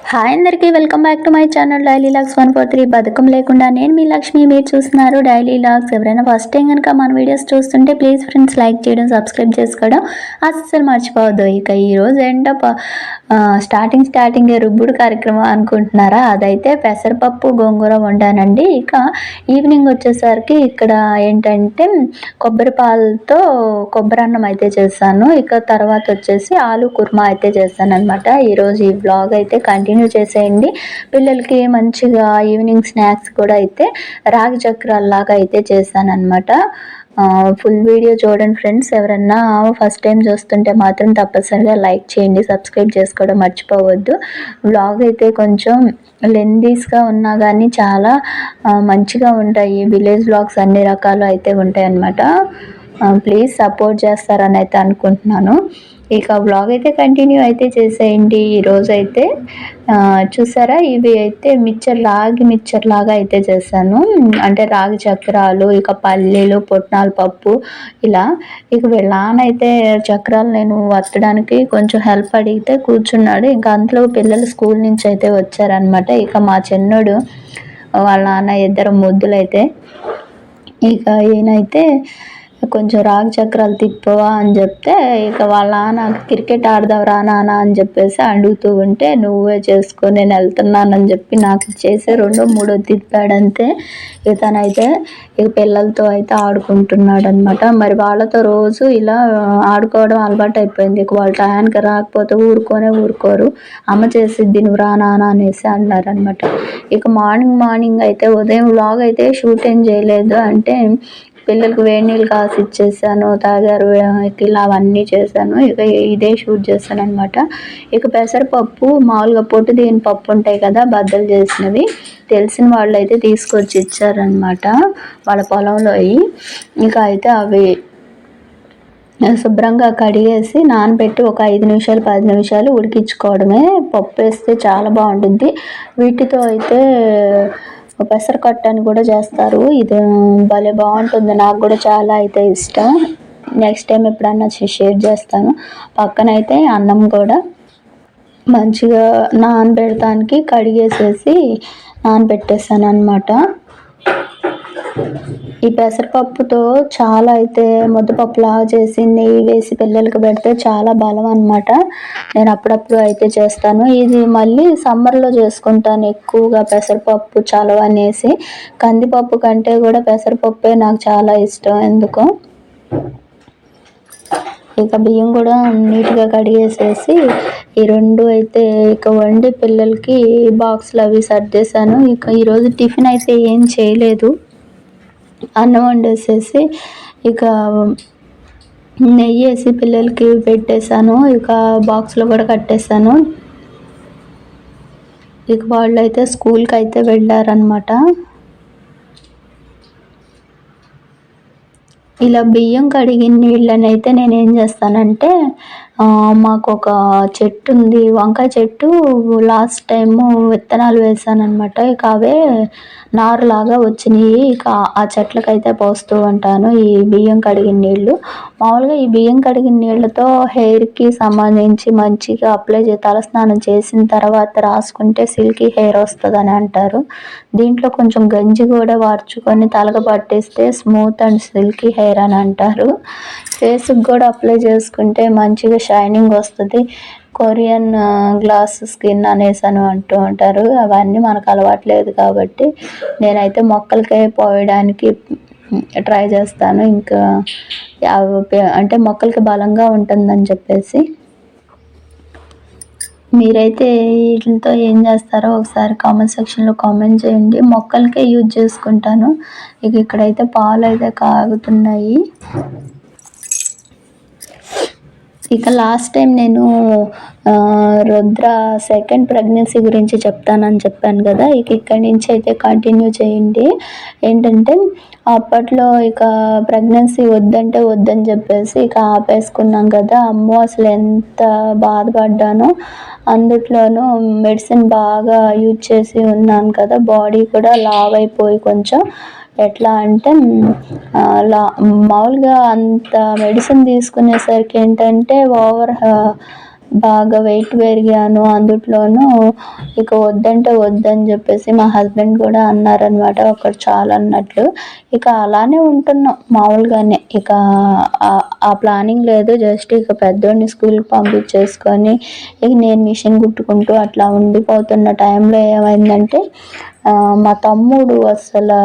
Hi అందరికీ welcome back to my channel. Daily vlogs one four three. బతుకం లేకుండా నేను మీ లక్ష్మి మీరు చూస్తున్నారు డైలీ లాగ్స్ ఎవరైనా ఫస్ట్ టైం కనుక మన వీడియోస్ చూస్తుంటే ప్లీజ్ ఫ్రెండ్స్ లైక్ చేయడం సబ్స్క్రైబ్ చేసుకోవడం అస్సలు మర్చిపోవద్దు. ఇక ఈరోజు ఏంటో స్టార్టింగ్ స్టార్టింగ్ రుబ్బుడు కార్యక్రమం అనుకుంటున్నారా? అదైతే పెసరపప్పు గోంగూర వండానండి. ఇక ఈవినింగ్ వచ్చేసరికి ఇక్కడ ఏంటంటే కొబ్బరి పాలతో కొబ్బరి అన్నం అయితే చేశాను. ఇక తర్వాత వచ్చేసి ఆలు కుర్మా అయితే చేశాను అనమాట ఈరోజు ఈ బ్లాగ్ అయితే కంటిన్యూ కంటిన్యూ చేసేయండి. పిల్లలకి మంచిగా ఈవినింగ్ స్నాక్స్ కూడా అయితే రాగి చక్రాల్లాగా అయితే చేశాను ఫుల్ వీడియో చూడండి ఫ్రెండ్స్. ఎవరన్నా ఫస్ట్ టైం చూస్తుంటే మాత్రం తప్పనిసరిగా లైక్ చేయండి. సబ్స్క్రైబ్ చేసుకోవడం మర్చిపోవద్దు. వ్లాగ్ అయితే కొంచెం లెందీస్గా ఉన్నా కానీ చాలా మంచిగా ఉంటాయి. విలేజ్ వ్లాగ్స్ అన్ని రకాలు అయితే ఉంటాయి అన్నమాట ప్లీజ్ సపోర్ట్ చేస్తారని అయితే అనుకుంటున్నాను. ఇక వ్లాగ్ అయితే కంటిన్యూ అయితే చేసేయండి. ఈరోజు అయితే చూసారా? ఇవి అయితే మిక్చర్ రాగి మిక్చర్ లాగా అయితే చేశాను. అంటే రాగి చక్రాలు ఇక పల్లీలు పొట్నాలు పప్పు ఇలా. ఇక వీళ్ళ నాన్న అయితే చక్రాలు నేను వత్తడానికి కొంచెం హెల్ప్ అడిగితే కూర్చున్నాడు. ఇంకా అందులో పిల్లలు స్కూల్ నుంచి అయితే వచ్చారనమాట ఇక మా చిన్నోడు వాళ్ళ నాన్న ఇద్దరు ముద్దులైతే. ఇక ఈయనైతే కొంచెం రాగి చక్రాలు తిప్పవా అని చెప్తే ఇక వాళ్ళ నాకు క్రికెట్ ఆడదావురా నాన్న అని చెప్పేసి అడుగుతూ ఉంటే నువ్వే చేసుకో నేను వెళ్తున్నానని చెప్పి నాకు చేసే రెండో మూడో తిప్పాడంతే. ఇక తనైతే ఇక పిల్లలతో అయితే ఆడుకుంటున్నాడు అనమాట మరి వాళ్ళతో రోజు ఇలా ఆడుకోవడం అలవాటు అయిపోయింది ఇక వాళ్ళ టయానికి రాకపోతే ఊరుకోనే ఊరుకోరు. అమ్మ చేసిద్ది నువ్వు రా నాన్న అనేసి అన్నారనమాట ఇక మార్నింగ్ మార్నింగ్ అయితే ఉదయం వ్లాగ్ అయితే షూట్ ఏం చేయలేదు. అంటే పిల్లలకు వేడి నీళ్ళు కాసి ఇచ్చేసాను తాగారు ఇలా అవన్నీ చేశాను. ఇక ఇదే షూట్ చేస్తాను అనమాట ఇక పెసరపప్పు మామూలుగా పొట్టు దీని పప్పు ఉంటాయి కదా బద్దలు చేసినవి తెలిసిన వాళ్ళు అయితే తీసుకొచ్చి ఇచ్చారనమాట వాళ్ళ పొలంలో అవి ఇంకా అయితే అవి శుభ్రంగా కడిగేసి నానబెట్టి ఒక ఐదు నిమిషాలు పది నిమిషాలు ఉడికించుకోవడమే. పప్పు వేస్తే చాలా బాగుంటుంది. వీటితో అయితే పెసరకట్టు అని కూడా చేస్తారు. ఇది భలే బాగుంటుంది. నాకు కూడా చాలా అయితే ఇష్టం. నెక్స్ట్ టైం ఎప్పుడన్నా షేర్ చేస్తాను. పక్కన అయితే అన్నం కూడా మంచిగా నానబెడటానికి కడిగేసేసి నానబెట్టేసాను అనమాట ఈ పెసరపప్పుతో చాలా అయితే ముద్దపప్పు లాగా చేసి నెయ్యి వేసి పిల్లలకి పెడితే చాలా బలం అన్నమాట. నేను అప్పుడప్పుడు అయితే చేస్తాను. ఇది మళ్ళీ సమ్మర్లో చేసుకుంటాను ఎక్కువగా పెసరపప్పు చలవ అనేసి. కందిపప్పు కంటే కూడా పెసరపప్పే నాకు చాలా ఇష్టం. ఎందుకో? ఇక బియ్యం కూడా నీట్గా కడిగేసేసి ఈ రెండు అయితే ఇక వండి పిల్లలకి బాక్స్లు అవి సర్దేశాను. ఇక ఈరోజు టిఫిన్ అయితే ఏం చేయలేదు. అన్నం వండేసేసి ఇక నెయ్యి వేసి పిల్లలకి పెట్టేశాను. ఇక బాక్స్లో కూడా కట్టేశాను. ఇక వాళ్ళు అయితే స్కూల్కి అయితే వెళ్ళారనమాట ఇలా బియ్యం కడిగిన నీళ్ళని అయితే నేను ఏం చేస్తానంటే మాకు ఒక చెట్టు ఉంది వంకాయ చెట్టు లాస్ట్ టైము విత్తనాలు వేసానమాట ఇక అవే నారులాగా వచ్చినాయి. ఇక ఆ చెట్లకైతే పోస్తూ ఉంటాను. ఈ బియ్యం కడిగిన నీళ్ళు మామూలుగా ఈ బియ్యం కడిగిన నీళ్ళతో హెయిర్కి సంబంధించి మంచిగా అప్లై చే తలస్నానం చేసిన తర్వాత రాసుకుంటే సిల్కీ హెయిర్ వస్తుందని అంటారు. దీంట్లో కొంచెం గంజి కూడా వార్చుకొని తలక పట్టేస్తే స్మూత్ అండ్ సిల్కీ హెయిర్ అని అంటారు. ఫేస్కి కూడా అప్లై చేసుకుంటే మంచిగా షైనింగ్ వస్తుంది. కొరియన్ గ్లాస్ స్కిన్ అనేసి అని అంటూ ఉంటారు. అవన్నీ మనకు అలవాట్లేదు కాబట్టి నేనైతే మొక్కలకే పోయడానికి ట్రై చేస్తాను. ఇంకా అంటే మొక్కలకి బలంగా ఉంటుందని చెప్పేసి. మీరైతే వీటితో ఏం చేస్తారో ఒకసారి కామెంట్ సెక్షన్లో కామెంట్ చేయండి. మొక్కలకే యూజ్ చేసుకుంటాను. ఇక ఇక్కడైతే పాలు అయితే కాగుతున్నాయి. ఇక లాస్ట్ టైం నేను రుద్ర సెకండ్ ప్రెగ్నెన్సీ గురించి చెప్తానని చెప్పాను కదా ఇక ఇక్కడి నుంచి అయితే కంటిన్యూ చేయండి. ఏంటంటే అప్పట్లో ఇక ప్రెగ్నెన్సీ వద్దంటే వద్దని చెప్పేసి ఇక ఆపేసుకున్నాం కదా అమ్మో అసలు ఎంత బాధపడ్డానో. అందుట్లోనూ మెడిసిన్ బాగా యూజ్ చేసి ఉన్నాను కదా బాడీ కూడా లావ్ అయిపోయి కొంచెం. ఎట్లా అంటే లా మామూలుగా అంత మెడిసిన్ తీసుకునేసరికి ఏంటంటే ఓవర్ బాగా వెయిట్ పెరిగాను. అందుట్లోనూ ఇక వద్దంటే వద్దని చెప్పేసి మా హస్బెండ్ కూడా అన్నారనమాట ఒకటి చాలు అన్నట్లు. ఇక అలానే ఉంటున్నాం మామూలుగానే. ఇక ఆ ప్లానింగ్ లేదు. జస్ట్ ఇక పెద్దోడిని స్కూల్కి పంపించేసుకొని ఇక నేను మిషన్ కుట్టుకుంటూ అట్లా ఉండిపోతున్న టైంలో ఏమైందంటే మా తమ్ముడు అసలు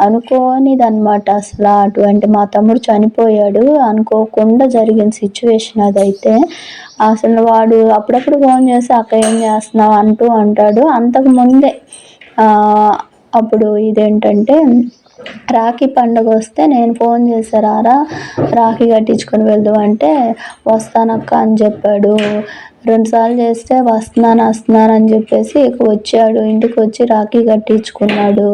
అనుకోనిది అనమాట అసలు అటువంటి మా తమ్ముడు చనిపోయాడు. అనుకోకుండా జరిగిన సిచ్యువేషన్ అదైతే. అసలు వాడు అప్పుడప్పుడు ఫోన్ చేసి అక్క ఏం చేస్తున్నావు? అంటూ అంటాడు. అంతకు ముందే అప్పుడు ఇదేంటంటే రాఖీ పండుగ వస్తే నేను ఫోన్ చేశారా రాఖీ కట్టించుకొని వెళ్దాం అంటే వస్తానక్క అని చెప్పాడు. రెండుసార్లు చేస్తే వస్తున్నాను వస్తున్నాను అని చెప్పేసి ఇక వచ్చాడు. ఇంటికి వచ్చి రాఖీ కట్టించుకున్నాడు.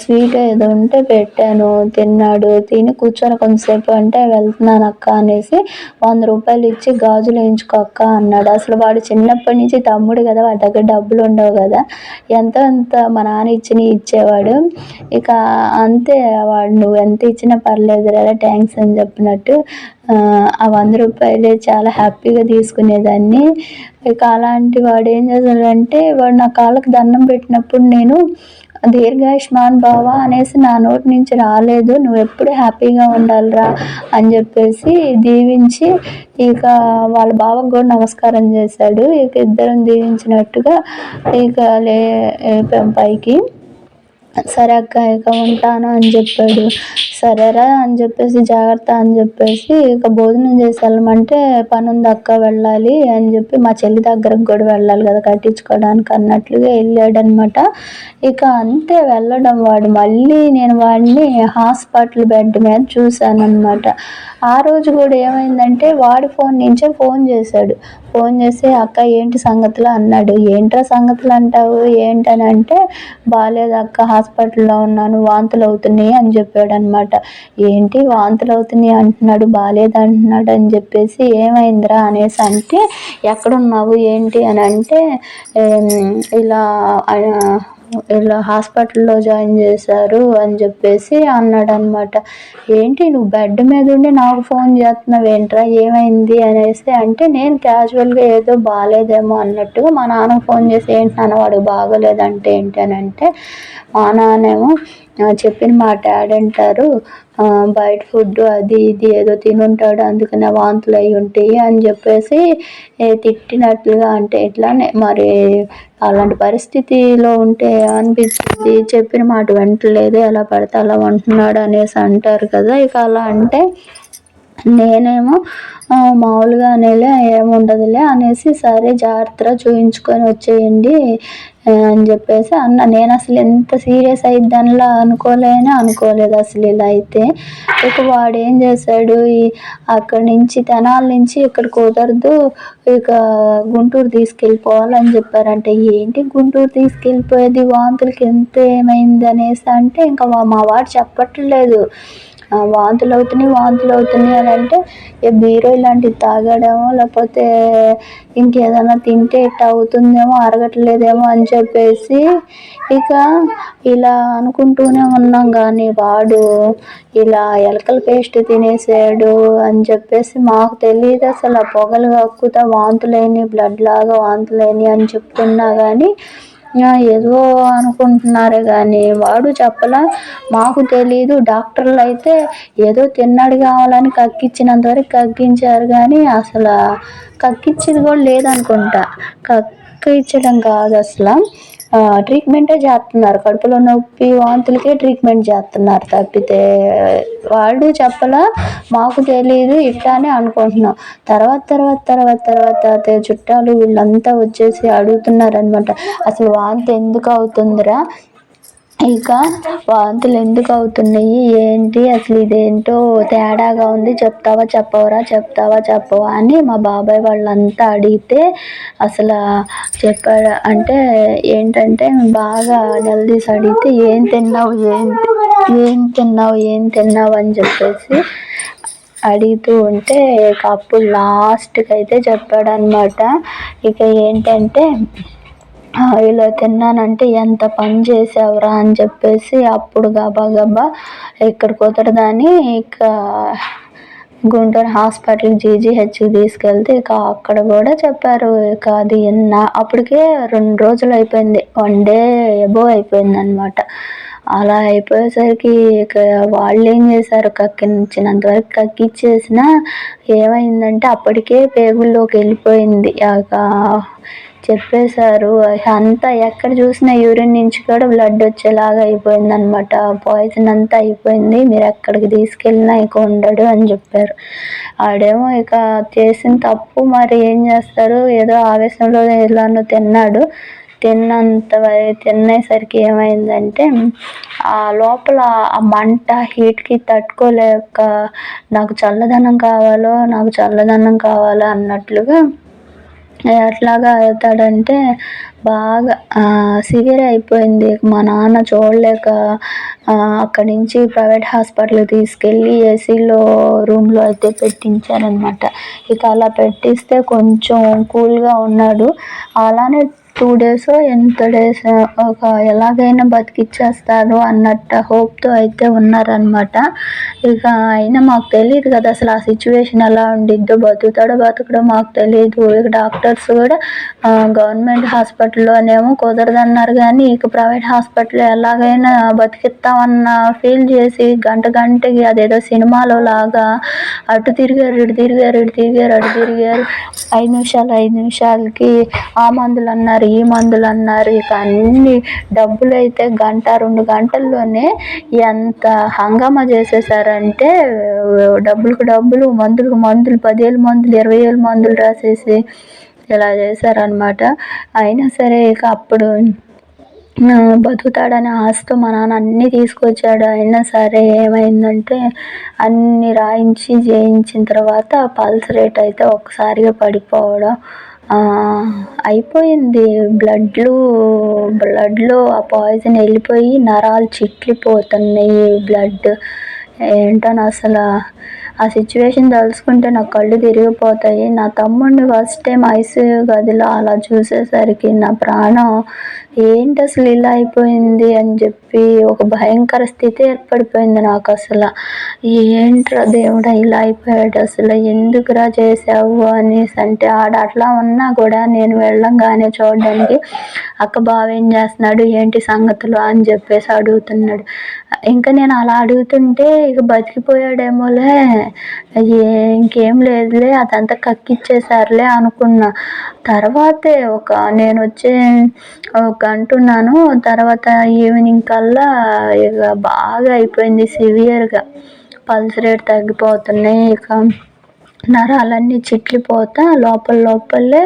స్వీట్ ఏదో ఉంటే పెట్టాను తిన్నాడు. తిని కూర్చొని కొంతసేపు అంటే వెళ్తున్నాను అక్క అనేసి వంద రూపాయలు ఇచ్చి గాజులు వేయించుకో అక్క అన్నాడు. అసలు వాడు చిన్నప్పటి నుంచి తమ్ముడు కదా వాడి దగ్గర డబ్బులు ఉండవు కదా. ఎంతో అంత మా నాన్న ఇచ్చిన ఇచ్చేవాడు. ఇక అంతే వాడు నువ్వు ఎంత ఇచ్చినా పర్లేదు రా థ్యాంక్స్ అని చెప్పినట్టు ఆ వంద రూపాయలే చాలా హ్యాపీగా తీసుకునేదాన్ని. ఇక అలాంటి వాడు ఏం చేశాడంటే వాడు నా కాళ్ళకి దండం పెట్టినప్పుడు నేను దీర్ఘాయుష్మాన్ బావ అనేసి నా నోటి నుంచి రాలేదు. నువ్వు ఎప్పుడు హ్యాపీగా ఉండాలిరా అని చెప్పేసి దీవించి ఇక వాళ్ళ బావకు కూడా నమస్కారం చేశాడు. ఇక ఇద్దరం దీవించినట్టుగా ఇక లే పైకి సరే అక్క ఇక ఉంటాను అని చెప్పాడు. సరేరా అని చెప్పేసి జాగ్రత్త అని చెప్పేసి ఇక భోజనం చేసి వెళ్ళమంటే పని ఉంది అక్క వెళ్ళాలి అని చెప్పి మా చెల్లి దగ్గరకు కూడా వెళ్ళాలి కదా కట్టించుకోవడానికి అన్నట్లుగా వెళ్ళాడనమాట. ఇక అంతే వెళ్ళడం వాడు. మళ్ళీ నేను వాడిని హాస్పిటల్ బెడ్ మీద చూశాను అనమాట ఆ రోజు కూడా ఏమైందంటే వాడి ఫోన్ నుంచే ఫోన్ చేశాడు. ఫోన్ చేసి అక్క ఏంటి సంగతులు? అన్నాడు. ఏంట్రా సంగతులు అంటావు? ఏంటని అంటే బాగాలేదు అక్క హాస్పిటల్లో ఉన్నాను వాంతులు అవుతున్నాయి అని చెప్పాడు అనమాట ఏంటి వాంతులు అవుతున్నాయి అంటున్నాడు బాగాలేదు అంటున్నాడు అని చెప్పేసి ఏమైందిరా అనేసి అంటే ఎక్కడున్నావు? ఏంటి? అని అంటే ఇలా ఇలా హాస్పిటల్లో జాయిన్ చేశారు అని చెప్పేసి అన్నాడు అనమాట ఏంటి నువ్వు బెడ్ మీద ఉండి నాకు ఫోన్ చేస్తున్నావు ఏంట్రా ఏమైంది? అనేసి అంటే నేను క్యాజువల్గా ఏదో బాగాలేదేమో అన్నట్టుగా మా నాన్న ఫోన్ చేసి ఏంటి నాన్న వాడు బాగోలేదంటే ఏంటి? అని అంటే మా నాన్నేమో చెప్పిన మా డాడ్ అంటారు బయట ఫుడ్ అది ఇది ఏదో తినుంటాడు అందుకనే వాంతులు అయి ఉంటాయి అని చెప్పేసి తిట్టినట్లుగా అంటే ఇట్లానే మరి అలాంటి పరిస్థితిలో ఉంటే అనిపించింది చెప్పిన మాట వెంటలేదు ఎలా పడితే అలా ఉంటున్నాడు అనేసి అంటారు కదా. ఇక అలా అంటే నేనేమో మామూలుగా అనేలే ఏముండదులే అనేసి సరే జాగ్రత్తగా చూపించుకొని వచ్చేయండి అని చెప్పేసి అన్న నేను అసలు ఎంత సీరియస్ అయిద్దానిలా అనుకోలేనే? అనుకోలేదు అసలు ఇలా అయితే. ఇక వాడు ఏం చేశాడు? అక్కడి నుంచి తెనాల నుంచి ఇక్కడ కుదరదు ఇక గుంటూరు తీసుకెళ్ళిపోవాలని చెప్పారంటే. ఏంటి గుంటూరు తీసుకెళ్ళిపోయేది? వాంతులకి ఎంత ఏమైంది అనేసి అంటే ఇంకా మా వాడు చెప్పట్లేదు. వాంతులు అవుతున్నాయి వాంతులు అవుతున్నాయి అని అంటే ఏ బీరో ఇలాంటివి తాగాడేమో లేకపోతే ఇంకేదైనా తింటే ఇట్ట అవుతుందేమో అరగట్లేదేమో అని చెప్పేసి ఇక ఇలా అనుకుంటూనే ఉన్నాం కానీ వాడు ఇలా ఎలకల పేస్ట్ తినేసాడు అని చెప్పేసి మాకు తెలియదు అసలు ఆ పొగలు కక్కుతా వాంతులేని బ్లడ్ లాగా వాంతులేని అని చెప్తున్నా కానీ ఏదో అనుకుంటున్నారు కానీ వాడు చెప్పలా మాకు తెలీదు. డాక్టర్లు అయితే ఏదో తిన్నాడు కావాలని కక్కించినంత వరకు కక్కించారు కానీ అసలు కక్కించేది కూడా లేదనుకుంటా. కక్కించడం కాదు అసలు. ట్రీట్మెంటే చేస్తున్నారు. కడుపులో నొప్పి వాంతులకే ట్రీట్మెంట్ చేస్తున్నారు తప్పితే వాళ్ళు చెప్పలా మాకు తెలియదు ఇట్లానే అనుకుంటున్నాం. తర్వాత తర్వాత తర్వాత తర్వాత చుట్టాలు వీళ్ళంతా వచ్చేసి అడుగుతున్నారు అనమాట అసలు వాంతి ఎందుకు అవుతుందిరా? ఇక వాంతులు ఎందుకు అవుతున్నాయి? ఏంటి? అసలు ఇదేంటో తేడాగా ఉంది. చెప్తావా చెప్పవరా? చెప్తావా చెప్పవా అని మా బాబాయ్ వాళ్ళంతా అడిగితే అసలు చెప్పాడు అంటే ఏంటంటే బాగా నిలదీసి అడిగితే ఏం తిన్నావు? ఏం ఏం తిన్నావు? ఏం తిన్నావు? అని చెప్పేసి అడుగుతూ ఉంటే ఇక అప్పుడు లాస్ట్కి అయితే చెప్పాడనమాట ఇక ఏంటంటే ఇలా తిన్నానంటే ఎంత పని చేసావురా అని చెప్పేసి అప్పుడు గబా గబా ఇక్కడ కుదరదని ఇక గుంటూరు హాస్పిటల్ జీజీహెచ్కి తీసుకెళ్తే ఇక అక్కడ కూడా చెప్పారు. ఇక అది ఎన్న అప్పటికే రెండు రోజులు అయిపోయింది. వన్ డే ఎబో అయిపోయింది అనమాట అలా అయిపోయేసరికి ఇక వాళ్ళు ఏం చేశారు? కక్కించినంత వరకు కక్కిచ్చేసిన ఏమైందంటే అప్పటికే పేగుల్లోకి వెళ్ళిపోయింది. ఇక చెప్పేశారు. అంతా ఎక్కడ చూసినా యూరిన్ నుంచి కూడా బ్లడ్ వచ్చేలాగా అయిపోయింది అనమాట పాయిజన్ అంతా అయిపోయింది. మీరు ఎక్కడికి తీసుకెళ్ళినా ఇక ఉండడు అని చెప్పారు. ఆడేమో ఇక చేసిన తప్పు మరి ఏం చేస్తారు? ఏదో ఆవేశంలో ఎలానో తిన్నాడు. తిన్నంత తినేసరికి ఏమైందంటే ఆ లోపల ఆ మంట హీట్కి తట్టుకోలేక నాకు చల్లదనం కావాలో నాకు చల్లదనం కావాలో అన్నట్లుగా ఎట్లాగా అవుతాడంటే బాగా సివియర్ అయిపోయింది. మా నాన్న చూడలేక అక్కడి నుంచి ప్రైవేట్ హాస్పిటల్కి తీసుకెళ్ళి ఏసీలో రూమ్లో అయితే పెట్టించారనమాట ఇక అలా పెట్టిస్తే కొంచెం కూల్గా ఉన్నాడు. అలానే టూ డేస్ ఎంత డేస్ ఒక ఎలాగైనా బతికిచ్చేస్తారు అన్నట్టు హోప్తో అయితే ఉన్నారనమాట ఇక అయినా మాకు తెలియదు కదా అసలు ఆ సిచ్యువేషన్ ఎలా ఉండిద్దో బతుకుతాడో బతకడో మాకు తెలియదు ఇక డాక్టర్స్ కూడా గవర్నమెంట్ హాస్పిటల్లోనేమో కుదరదన్నారు కానీ ఇక ప్రైవేట్ హాస్పిటల్ ఎలాగైనా బతికిస్తామన్న ఫీల్ చేసి గంట గంటకి అదేదో సినిమాలో లాగా అటు తిరిగారు ఇటు తిరిగారు ఇటు తిరిగారు అటు తిరిగారు. ఐదు నిమిషాలు ఐదు నిమిషాలకి ఆ మందులు అన్నారు. ఈ మందులు అన్నారు ఇక అన్ని డబ్బులు అయితే గంట రెండు గంటల్లోనే ఎంత హంగామా చేసేసారంటే డబ్బులకు డబ్బులు మందులకు మందులు పదివేలు మందులు ఇరవై వేలు మందులు రాసేసి ఇలా చేశారనమాట అయినా సరే ఇక అప్పుడు బతుకుతాడనే ఆశతో మా నాన్న అన్నీ తీసుకొచ్చాడు. అయినా సరే ఏమైందంటే అన్నీ రాయించి చేయించిన తర్వాత పల్స్ రేట్ అయితే ఒక్కసారిగా పడిపోవడం అయిపోయింది. బ్లడ్లు బ్లడ్లో ఆ పాయిజన్ వెళ్ళిపోయి నరాలు చిట్లిపోతున్నాయి. బ్లడ్ ఏంటని అసలు ఆ సిచ్యువేషన్ తలుచుకుంటే నా కళ్ళు తిరిగిపోతాయి. నా తమ్ముడిని ఫస్ట్ టైం ఐసీయూ గదిలో అలా చూసేసరికి నా ప్రాణం ఏంటి అసలు ఇలా అయిపోయింది అని చెప్పి ఒక భయంకర స్థితి ఏర్పడిపోయింది నాకు అసలు. ఏంట్రా దేవుడా ఇలా అయిపోయాడు అసలు? ఎందుకురా చేసావు అనేసి అంటే ఆడ అట్లా ఉన్నా కూడా నేను వెళ్ళంగానే చూడడానికి అక్క బావ ఏం చేస్తున్నాడు? ఏంటి సంగతులు అని చెప్పేసి అడుగుతున్నాడు. ఇంకా నేను అలా అడుగుతుంటే ఇక బతికిపోయాడేమోలే. ఇంకేం లేదులే అదంతా కక్కిచ్చేసారులే అనుకున్నా. తర్వాతే ఒక నేను వచ్చే ఒక అంటున్నాను. తర్వాత ఈవినింగ్ కల్లా ఇక బాగా అయిపోయింది సివియర్గా పల్స్ రేట్ తగ్గిపోతున్నాయి ఇక. నరాలన్నీ చిట్లిపోతా లోపల లోపలే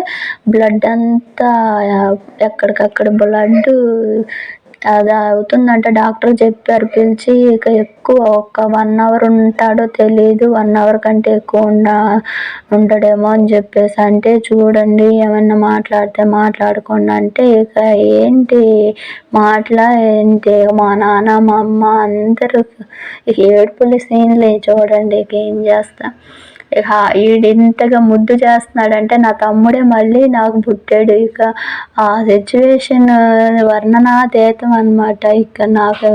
బ్లడ్ అంతా ఎక్కడికక్కడ బ్లడ్ అది అవుతుందంట. డాక్టర్ చెప్పారు పిలిచి ఇక ఎక్కువ ఒక వన్ అవర్ ఉంటాడో తెలియదు వన్ అవర్ కంటే ఎక్కువ ఉండ ఉండడేమో అని చెప్పేసి. అంటే చూడండి ఏమన్నా మాట్లాడితే మాట్లాడుకోండి అంటే ఇక ఏంటి మాట్లా ఏంటి మా నాన్న మా అమ్మ అందరూ ఏడుపుల సీన్లే చూడండి ఇక ఏం చేస్తా. ఇక ఇంతగా ముద్దు చేస్తున్నాడంటే నా తమ్ముడే మళ్ళీ నాకు పుట్టాడు. ఇక ఆ సిచ్యువేషన్ వర్ణనాతీతం అనమాట ఇక నాకు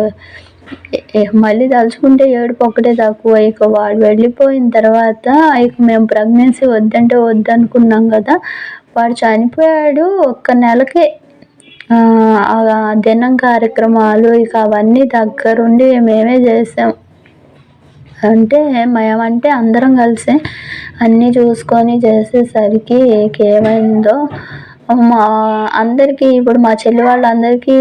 మళ్ళీ తలుచుకుంటే ఏడుపు ఒకటే తక్కువ. ఇక వాడు వెళ్ళిపోయిన తర్వాత ఇక మేము ప్రెగ్నెన్సీ వద్దంటే వద్దనుకున్నాం కదా వాడు చనిపోయాడు ఒక్క నెలకే. దినం కార్యక్రమాలు ఇక అవన్నీ దగ్గరుండి మేమే చేసాం. అంటే మేమంటే అందరం కలిసి అన్నీ చూసుకొని చేసేసరికి ఏమైందో మా అందరికీ ఇప్పుడు మా చెల్లి వాళ్ళందరికీ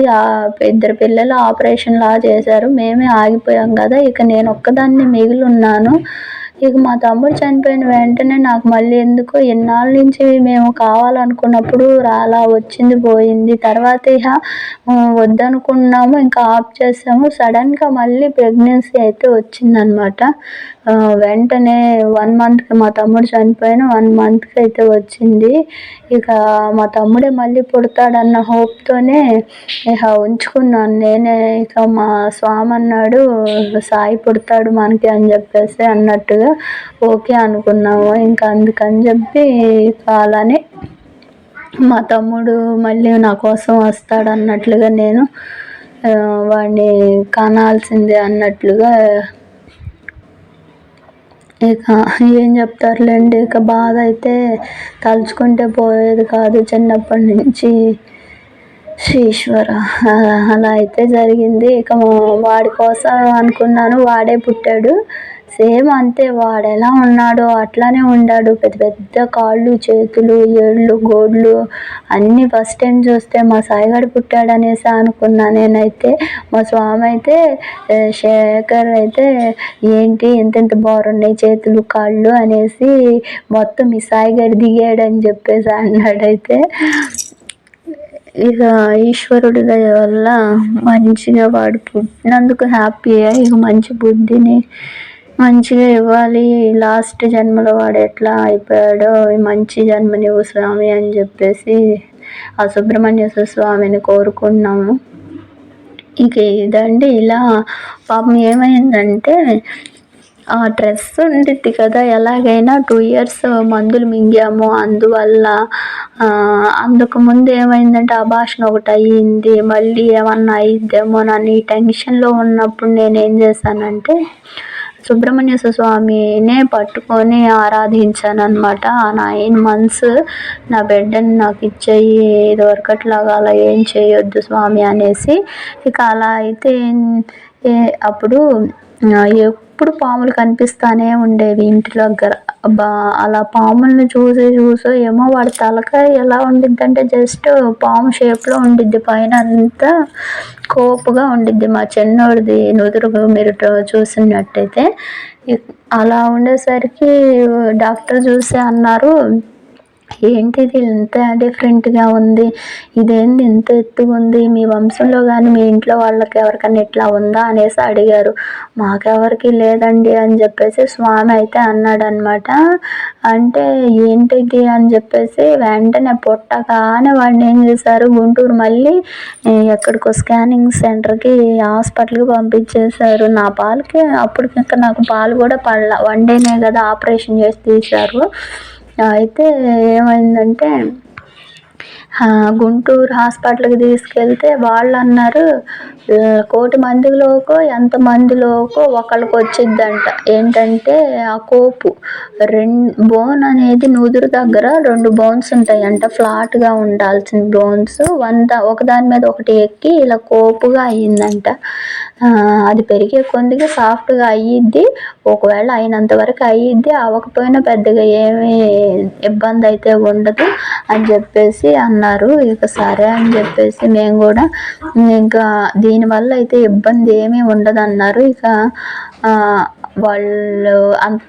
ఇద్దరు పిల్లలు ఆపరేషన్ లా చేశారు. మేమే ఆగిపోయాం కదా. ఇక నేను ఒక్కదాన్ని మిగిలి ఉన్నాను. ఇక మా తమ్ముడు చనిపోయిన వెంటనే నాకు మళ్ళీ ఎందుకో ఎన్నాళ్ళ నుంచి మేము కావాలనుకున్నప్పుడు రాలా వచ్చింది పోయింది. తర్వాత ఇక వద్దనుకున్నాము ఇంకా ఆఫ్ చేసాము. సడన్గా మళ్ళీ ప్రెగ్నెన్సీ అయితే వచ్చిందనమాట. వెంటనే వన్ మంత్కి మా తమ్ముడు చనిపోయిన వన్ మంత్కి అయితే వచ్చింది. ఇక మా తమ్ముడే మళ్ళీ పుడతాడన్న హోప్తోనే ఇక ఉంచుకున్నాను. నేనే ఇక మా స్వామి అన్నాడు సాయి పుడతాడు మనకి అని చెప్పేసి అన్నట్టుగా ఓకే అనుకున్నాము. ఇంకా అందుకని చెప్పి అలానే మా తమ్ముడు మళ్ళీ నా కోసం వస్తాడు అన్నట్లుగా నేను వాడిని కనాల్సిందే అన్నట్లుగా ఇక ఏం చెప్తారులేండి ఇక బాధ అయితే తలుచుకుంటే పోయేది కాదు చిన్నప్పటి నుంచి. ఈశ్వర అలా అయితే జరిగింది. ఇక వాడి కోసం అనుకున్నాను వాడే పుట్టాడు. సేమ్ అంతే వాడు ఎలా ఉన్నాడో అట్లానే ఉన్నాడు పెద్ద పెద్ద కాళ్ళు చేతులు ఏళ్ళు గోళ్ళు అన్నీ ఫస్ట్ టైం చూస్తే మా సాయిగాడు పుట్టాడనేసి అనుకున్నా. నేనైతే మా స్వామి అయితే శేఖర్ అయితే ఏంటి ఎంతెంత బాగున్నాయి చేతులు కాళ్ళు అనేసి మొత్తం మీ సాయిగాడు దిగాడని చెప్పేసి అన్నాడైతే. ఇక ఈశ్వరుడి దయ వల్ల మంచిగా వాడు పుట్టినందుకు హ్యాపీగా ఇక మంచి బుద్ధిని మంచిగా ఇవ్వాలి. లాస్ట్ జన్మలో వాడు ఎట్లా అయిపోయాడో మంచి జన్మనివ్వు స్వామి అని చెప్పేసి ఆ సుబ్రహ్మణ్య స్వామిని కోరుకున్నాము. ఇక ఇదండి. ఇలా పాపం ఏమైందంటే ఆ డ్రెస్ ఉండిద్ది కదా ఎలాగైనా టూ ఇయర్స్ మందులు మింగాము. అందువల్ల అందుకు ముందు ఏమైందంటే అభాషణ ఒకటి అయ్యింది. మళ్ళీ ఏమన్నా అయిద్దేమో నన్ను ఈ టెన్షన్లో ఉన్నప్పుడు నేను ఏం చేశానంటే సుబ్రహ్మణ్య స్వామినే పట్టుకొని ఆరాధించాను అనమాట ఆ నైన్ మంత్స్ నా బిడ్డని నాకు ఇచ్చేయి ఇదివరకట్లాగా అలా ఏం చేయొద్దు స్వామి అనేసి. ఇక అలా అయితే అప్పుడు ఎప్పుడు పాములు కనిపిస్తానే ఉండేవి ఇంటి దగ్గర. బా అలా పాముల్ని చూసి చూసి ఏమో వాడి తలకాయ ఎలా ఉండిద్ది అంటే జస్ట్ పాము షేప్లో ఉండిద్ది పైన అంతా కోపుగా ఉండిద్ది. మా చిన్నోడిది నుదురు మీరు చూసినట్టయితే అలా ఉండేసరికి డాక్టర్ చూసే అన్నారు ఏంటిది ఇంత డిఫరెంట్గా ఉంది? ఇదేంది ఇంత ఎత్తుగా ఉంది? మీ వంశంలో కానీ మీ ఇంట్లో వాళ్ళకి ఎవరికైనా ఇట్లా ఉందా అనేసి అడిగారు. మాకెవరికి లేదండి అని చెప్పేసి స్వామి అయితే అన్నాడు అనమాట అంటే ఏంటిది అని చెప్పేసి వెంటనే పుట్టగానే వాడిని ఏం చేశారు? గుంటూరు మళ్ళీ ఎక్కడికో స్కానింగ్ సెంటర్కి హాస్పిటల్కి పంపించేశారు. నా పాలకి అప్పటికి ఇంకా నాకు పాలు కూడా పడలా. వన్ డేనే కదా ఆపరేషన్ చేసి తీశారు. అయితే ఏమైందంటే గుంటూరు హాస్పిటల్కి తీసుకెళ్తే వాళ్ళు అన్నారు కోటి మందిలోకో ఎంత మందిలోకో ఒకళ్ళకి వచ్చిద్దంట. ఏంటంటే ఆ కోపు రెండు బోన్ అనేది నుదురు దగ్గర రెండు బోన్స్ ఉంటాయంట. ఫ్లాట్గా ఉండాల్సిన బోన్స్ వంద ఒకదాని మీద ఒకటి ఎక్కి ఇలా కోపుగా అయ్యిందంట. అది పెరిగే కొద్దిగా సాఫ్ట్గా అయ్యిద్ది. ఒకవేళ అయినంత వరకు అయ్యిద్ది. అవ్వకపోయినా పెద్దగా ఏమీ ఇబ్బంది అయితే ఉండదు అని చెప్పేసి అన్నారు. ఇక సరే అని చెప్పేసి మేము కూడా ఇంకా దీనివల్ల అయితే ఇబ్బంది ఏమీ ఉండదు అన్నారు ఇక వాళ్ళు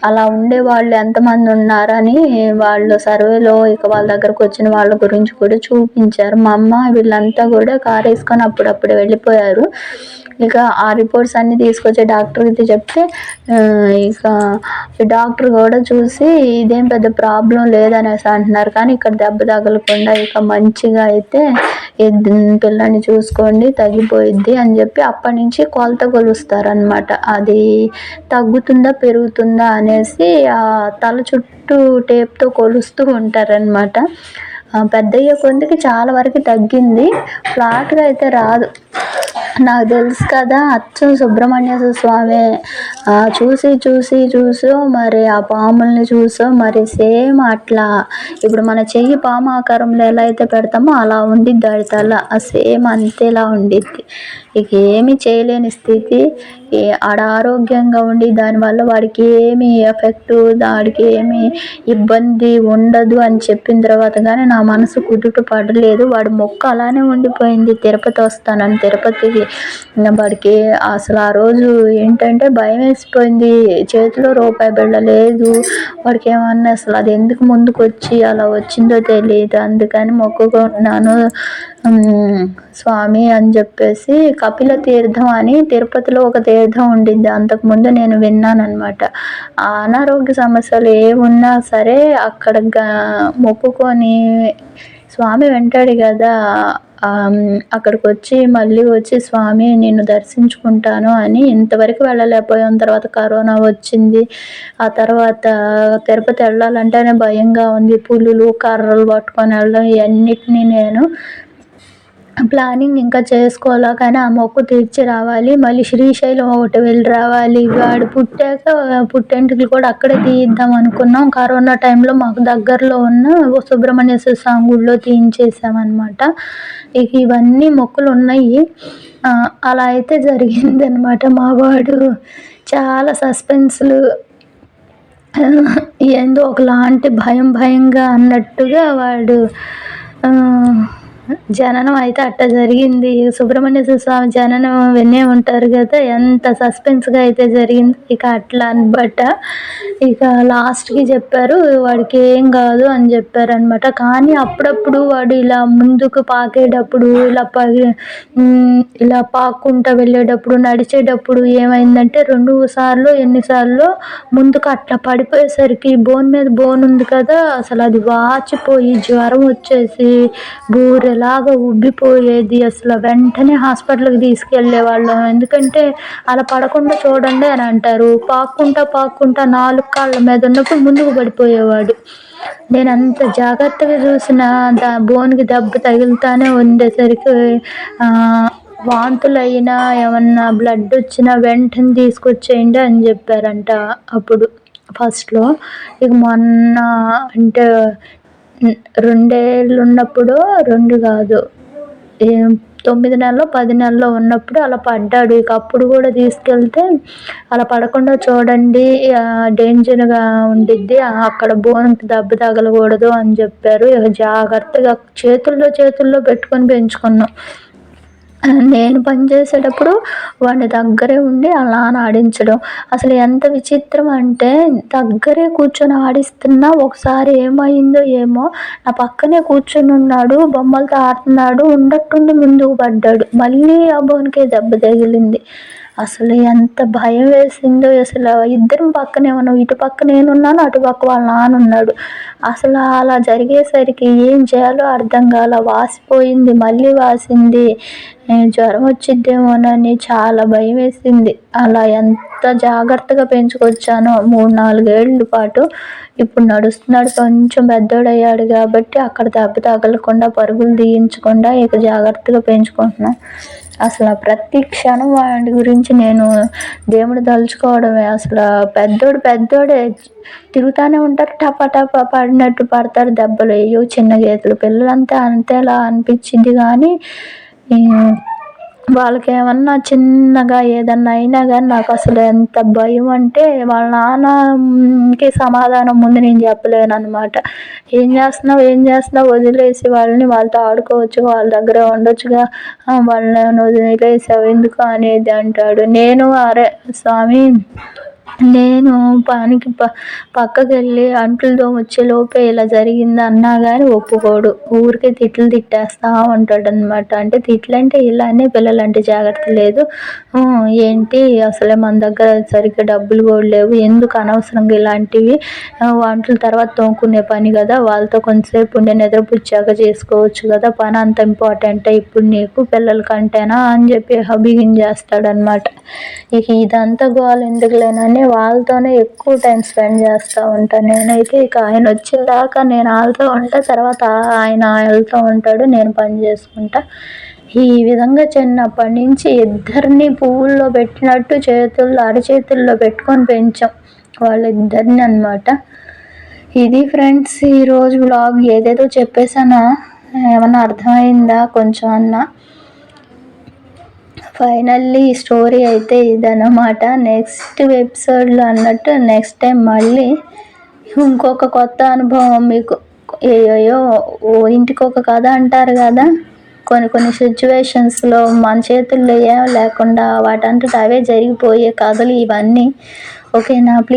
అలా ఉండే వాళ్ళు ఎంతమంది ఉన్నారని వాళ్ళు సర్వేలో ఇక వాళ్ళ దగ్గరకు వచ్చిన వాళ్ళ గురించి కూడా చూపించారు. మా అమ్మ వీళ్ళంతా కూడా కారు వేసుకొని అప్పుడప్పుడు వెళ్ళిపోయారు. ఇక ఆ రిపోర్ట్స్ అన్నీ తీసుకొచ్చి డాక్టర్కి చెప్తే ఇక డాక్టర్ కూడా చూసి ఇదేం పెద్ద ప్రాబ్లం లేదనేసి అంటున్నారు. కానీ ఇక్కడ దెబ్బ తగలకుండా ఇక మంచి మంచిగా అయితే పిల్లని చూసుకోండి తగ్గిపోయిద్ది అని చెప్పి అప్పటి నుంచి కొలత కొలుస్తారనమాట అది తగ్గుతుందా పెరుగుతుందా అనేసి ఆ తల చుట్టూ టేప్తో కొలుస్తూ ఉంటారనమాట పెద్దయ్య కొందికి చాలా వరకు తగ్గింది. ఫ్లాట్గా అయితే రాదు. నాకు తెలుసు కదా అచ్చం సుబ్రహ్మణ్యేశ్వర స్వామి చూసి చూసి చూసో మరి ఆ పాముల్ని చూసో మరి సేమ్ అట్లా. ఇప్పుడు మన చెయ్యి పాము ఆకారంలో ఎలా అయితే పెడతామో అలా ఉండిద్ది దాడి తల. సేమ్ అంతేలా ఉండిద్ది. ఇక ఏమి చేయలేని స్థితి. ఆడ ఆరోగ్యంగా ఉండి దానివల్ల వాడికి ఏమి ఎఫెక్ట్ దాడికి ఏమి ఇబ్బంది ఉండదు అని చెప్పిన తర్వాత కానీ నా మనసు కుదుట పడలేదు. వాడి మొక్క అలానే ఉండిపోయింది. తిరుపతి వస్తానని తిరుపతికి. వాడికి అసలు ఆ రోజు ఏంటంటే భయం వేసిపోయింది. చేతిలో రూపాయి బిళ్ళ లేదు. వాడికి ఏమన్నా అసలు అది ఎందుకు ముందుకు వచ్చి అలా వచ్చిందో తెలియదు. అందుకని మొక్కుకున్నాను. స్వామి అని చెప్పేసి కపిల తీర్థం అని తిరుపతిలో ఒక తీర్థం ఉండింది. అంతకుముందు నేను విన్నాను అనమాట అనారోగ్య సమస్యలు ఏమున్నా సరే అక్కడ మొక్కుకొని స్వామి వెంటాడు కదా. అక్కడికి వచ్చి మళ్ళీ వచ్చి స్వామి నిన్ను దర్శించుకుంటాను అని ఇంతవరకు వెళ్ళలేకపోయాం. తర్వాత కరోనా వచ్చింది. ఆ తర్వాత తిరుపతి వెళ్ళాలంటేనే భయంగా ఉంది. పులులు కర్రలు పట్టుకొని వెళ్ళడం ఇవన్నిటినీ నేను ప్లానింగ్ ఇంకా చేసుకోవాలా కానీ ఆ మొక్కు తీర్చి రావాలి. మళ్ళీ శ్రీశైలం ఒకటి వెళ్ళి రావాలి. వాడు పుట్టాక పుట్టెంటుకలు కూడా అక్కడే తీయిద్దాం అనుకున్నాం. కరోనా టైంలో మాకు దగ్గరలో ఉన్న సుబ్రహ్మణ్యేశ్వర స్వామి గుడిలో తీయించేసామన్నమాట ఇక ఇవన్నీ మొక్కులు ఉన్నాయి. అలా అయితే జరిగిందనమాట మా వాడు చాలా సస్పెన్స్లు ఏందో ఒకలాంటి భయం భయంగా అన్నట్టుగా వాడు జననం అయితే అట్ట జరిగింది. సుబ్రహ్మణ్య స్వామి జననం వినే ఉంటారు కదా ఎంత సస్పెన్స్గా అయితే జరిగింది. ఇక అట్లా అనమాట. ఇక లాస్ట్కి చెప్పారు వాడికి ఏం కాదు అని చెప్పారు అనమాట కానీ అప్పుడప్పుడు వాడు ఇలా ముందుకు పాకేటప్పుడు ఇలా పగి ఇలా పాక్కుంటా వెళ్ళేటప్పుడు నడిచేటప్పుడు ఏమైందంటే రెండు సార్లు ఎన్నిసార్లు ముందుకు అట్లా పడిపోయేసరికి బోన్ మీద బోన్ ఉంది కదా అసలు అది వాచిపోయి జ్వరం వచ్చేసి బూరె ఎలాగ ఉబ్బిపోయేది అసలు వెంటనే హాస్పిటల్కి తీసుకెళ్ళే వాళ్ళం. ఎందుకంటే అలా పడకుండా చూడండి అని అంటారు. పాక్కుంటా పాక్కుంటా నాలుగు కాళ్ళ మీద ఉన్నప్పుడు ముందుకు పడిపోయేవాడు. నేను అంత జాగ్రత్తగా చూసిన దా బోన్కి దెబ్బ తగులుతానే ఉండేసరికి వాంతులు అయినా ఏమన్నా బ్లడ్ వచ్చినా వెంటనే తీసుకొచ్చేయండి అని చెప్పారంట అప్పుడు ఫస్ట్లో. ఇక మొన్న అంటే రెండేళ్ళు ఉన్నప్పుడు రెండు కాదు. తొమ్మిది నెలలో పది నెలలో ఉన్నప్పుడు అలా పడ్డాడు. ఇక అప్పుడు కూడా తీసుకెళ్తే అలా పడకుండా చూడండి డేంజర్గా ఉండిద్ది. అక్కడ బోన్కి దెబ్బ తగలకూడదు అని చెప్పారు. ఇక జాగ్రత్తగా చేతుల్లో చేతుల్లో పెట్టుకొని పెంచుకున్నాం. నేను పనిచేసేటప్పుడు వాడిని దగ్గరే ఉండి అలా ఆడించడం. అసలు ఎంత విచిత్రం అంటే దగ్గరే కూర్చొని ఆడిస్తున్నా ఒకసారి ఏమైందో ఏమో నా పక్కనే కూర్చొని ఉన్నాడు బొమ్మలతో ఆడుతున్నాడు ఉండట్టుండి ముందుకు పడ్డాడు. మళ్ళీ ఆ బోన్కే దెబ్బ తగిలింది. అసలు ఎంత భయం వేసిందో అసలు ఇద్దరం పక్కనే ఉన్నాం ఇటు పక్క నేనున్నాను అటు పక్క వాళ్ళ నాన్న ఉన్నాడు. అసలు అలా జరిగేసరికి ఏం చేయాలో అర్థం కాల వాసిపోయింది మళ్ళీ వాసింది. జ్వరం వచ్చిద్దేమోనని చాలా భయం వేసింది. అలా ఎంత జాగ్రత్తగా పెంచుకొచ్చానో మూడు నాలుగేళ్ళ పాటు ఇప్పుడు నడుస్తున్నాడు కొంచెం పెద్దోడయ్యాడు కాబట్టి అక్కడ దెబ్బ తగలకుండా పరుగులు తీయించకుండా ఇక జాగ్రత్తగా పెంచుకుంటున్నాం. అసలు ప్రతి క్షణం వాడి గురించి నేను దేవుడు తలుచుకోవడమే. అసలు పెద్దోడు పెద్దోడే తిరుగుతూనే ఉంటారు టప టప పడినట్టు పడతారు దెబ్బలు. అయ్యో చిన్న గీతలు పిల్లలంతా అంతేలా అనిపించింది కానీ వాళ్ళకి ఏమన్నా చిన్నగా ఏదన్నా అయినా కానీ నాకు అసలు ఎంత భయం అంటే వాళ్ళ నాన్నకి సమాధానం ముందు నేను చెప్పలేను అనమాట ఏం చేస్తున్నావు ఏం చేస్తున్నావు వదిలేసి వాళ్ళని వాళ్ళతో ఆడుకోవచ్చు వాళ్ళ దగ్గర ఉండొచ్చుగా. వాళ్ళని వదిలేసావు ఎందుకు అనేది అంటాడు. నేను అరే స్వామి నేను పనికి ప పక్కకి వెళ్ళి అంట్లు వచ్చే లోపే ఇలా జరిగింది అన్నా కానీ ఒప్పుకోడు. ఊరికే తిట్లు తిట్టేస్తా ఉంటాడు అనమాట అంటే తిట్లంటే ఇలానే పిల్లలంటే జాగ్రత్త లేదు. ఏంటి అసలే మన దగ్గర సరిగ్గా డబ్బులు కూడా లేవు. ఎందుకు అనవసరంగా ఇలాంటివి? వంటల తర్వాత తోముకునే పని కదా. వాళ్ళతో కొంతసేపు నేను నిద్రపుచ్చాక చేసుకోవచ్చు కదా. పని అంత ఇంపార్టెంట్ ఇప్పుడు నీకు పిల్లల కంటేనా అని చెప్పి బిగించేస్తాడనమాట ఇక ఇదంతా గోల్ ఎందుకులేనని వాళ్ళతోనే ఎక్కువ టైం స్పెండ్ చేస్తూ ఉంటాను నేనైతే ఇక ఆయన వచ్చేదాకా నేను వాళ్ళతో ఉంటా తర్వాత ఆయన వెళ్తూ ఉంటాడు నేను పని చేసుకుంటా. ఈ విధంగా చిన్నప్పటి నుంచి ఇద్దరిని పువ్వుల్లో పెట్టినట్టు చేతుల్లో అరచేతుల్లో పెట్టుకొని పెంచాం. వాళ్ళిద్దరిని అనమాట ఇది ఫ్రెండ్స్ ఈరోజు బ్లాగ్ ఏదేదో చెప్పేసానా ఏమన్నా అర్థమైందా కొంచెం అన్నా? ఫైనల్లీ ఈ స్టోరీ అయితే ఇదన్నమాట. నెక్స్ట్ ఎపిసోడ్లో అన్నట్టు నెక్స్ట్ టైం మళ్ళీ ఇంకొక కొత్త అనుభవం మీకు ఏయో ఇంటికి ఒక కథ అంటారు కదా? కొన్ని కొన్ని సిచ్యువేషన్స్లో మన చేతుల్లో ఏం లేకుండా వాటంతట అవే జరిగిపోయే కథలు ఇవన్నీ. ఓకేనా? ప్లీజ్